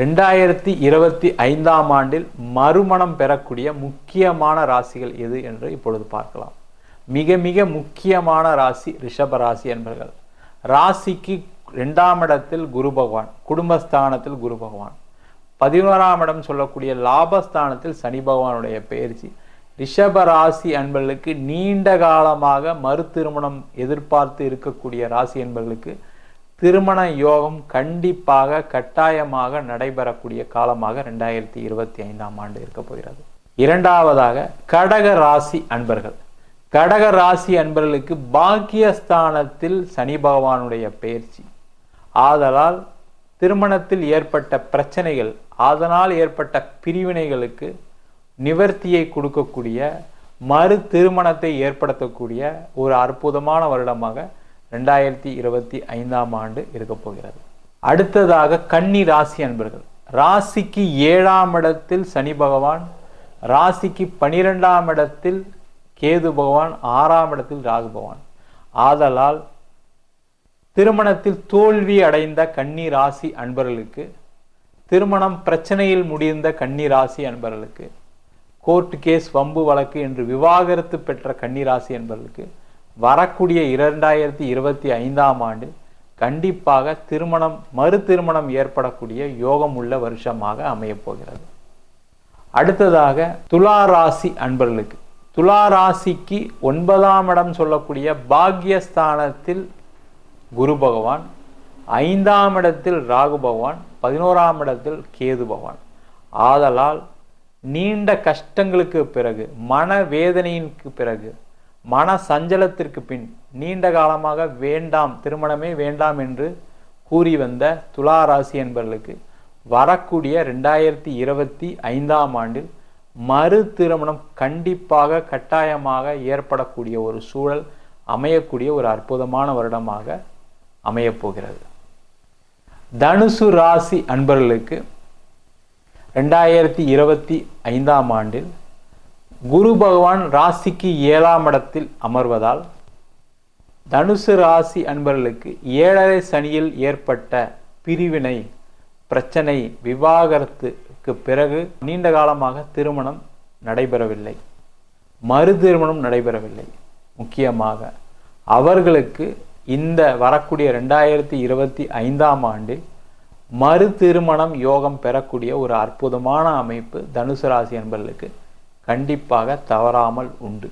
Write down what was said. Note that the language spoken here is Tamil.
ரெண்டாயிரத்தி இருபத்தி ஐந்தாம் ஆண்டில் மறுமணம் பெறக்கூடிய முக்கியமான ராசிகள் எது என்று இப்பொழுது பார்க்கலாம். மிக மிக முக்கியமான ராசி ரிஷப ராசி என்பர்கள். ராசிக்கு ரெண்டாம் இடத்தில் குரு பகவான் குடும்பஸ்தானத்தில் குரு பகவான். பதினோராம் இடம் சொல்லக்கூடிய லாபஸ்தானத்தில் சனி பகவானுடைய பயிற்சி. ரிஷப ராசி அன்பர்களுக்கு நீண்ட காலமாக மறு திருமணம் எதிர்பார்த்து இருக்கக்கூடிய ராசி என்பர்களுக்கு திருமண யோகம் கண்டிப்பாக கட்டாயமாக நடைபெறக்கூடிய காலமாக ரெண்டாயிரத்தி இருபத்தி ஐந்தாம் ஆண்டு இருக்க போகிறது. இரண்டாவதாக கடக ராசி அன்பர்கள். கடக ராசி அன்பர்களுக்கு பாக்கியஸ்தானத்தில் சனி பகவானுடைய பயிற்சி ஆதலால் திருமணத்தில் ஏற்பட்ட பிரச்சனைகள் அதனால் ஏற்பட்ட பிரிவினைகளுக்கு நிவர்த்தியை கொடுக்கக்கூடிய மறு திருமணத்தை ஏற்படுத்தக்கூடிய ஒரு அற்புதமான வருடமாக ரெண்டாயிரத்தி இருபத்தி ஐந்தாம் ஆண்டு இருக்க போகிறது. அடுத்ததாக கன்னி ராசி அன்பர்கள். ராசிக்கு ஏழாம் இடத்தில் சனி பகவான் ராசிக்கு பனிரெண்டாம் இடத்தில் கேது பகவான் ஆறாம் இடத்தில் ராகு பகவான். ஆதலால் திருமணத்தில் தோல்வி அடைந்த கன்னி ராசி அன்பர்களுக்கு திருமணம் பிரச்சனையில் முடிந்த கன்னி ராசி அன்பர்களுக்கு கோர்ட் கேஸ் வம்பு வழக்கு என்று விவாகரத்து பெற்ற கன்னி ராசி அன்பர்களுக்கு வரக்கூடிய இரண்டாயிரத்தி இருபத்தி ஐந்தாம் ஆண்டு கண்டிப்பாக திருமணம் மறு திருமணம் ஏற்படக்கூடிய யோகம் உள்ள வருஷமாக அமையப் போகிறது. அடுத்ததாக துலா ராசி அன்பர்களுக்கு. துலா ராசிக்கு ஒன்பதாம் இடம் சொல்லக்கூடிய பாக்யஸ்தானத்தில் குரு பகவான் ஐந்தாம் இடத்தில் ராகு பகவான் பதினோராம் இடத்தில் கேது பகவான். ஆதலால் நீண்ட கஷ்டங்களுக்கு பிறகு மன வேதனையிற்கு பிறகு மன சஞ்சலத்திற்கு பின் நீண்ட காலமாக வேண்டாம் திருமணமே வேண்டாம் என்று கூறி வந்த துலா ராசி என்பவர்களுக்கு வரக்கூடிய ரெண்டாயிரத்தி இருபத்தி ஐந்தாம் ஆண்டில் மறு திருமணம் கண்டிப்பாக கட்டாயமாக ஏற்படக்கூடிய ஒரு சூழல் அமையக்கூடிய ஒரு அற்புதமான வருடமாக அமையப்போகிறது தனுசு ராசி அன்பர்களுக்கு ரெண்டாயிரத்தி இருபத்தி ஐந்தாம் ஆண்டில் குரு பகவான் ராசிக்கு ஏழாம் இடத்தில் அமர்வதால் தனுசு ராசி அன்பர்களுக்கு ஏழரை சனியில் ஏற்பட்ட பிரிவினை பிரச்சனை விவாகரத்துக்கு பிறகு நீண்ட காலமாக திருமணம் நடைபெறவில்லை. மறு திருமணம் நடைபெறவில்லை. முக்கியமாக அவர்களுக்கு இந்த வரக்கூடிய ரெண்டாயிரத்தி இருபத்தி ஐந்தாம் ஆண்டில் மறு திருமணம் யோகம் பெறக்கூடிய ஒரு அற்புதமான அமைப்பு தனுசு ராசி அன்பர்களுக்கு கண்டிப்பாக தவறாமல் உண்டு.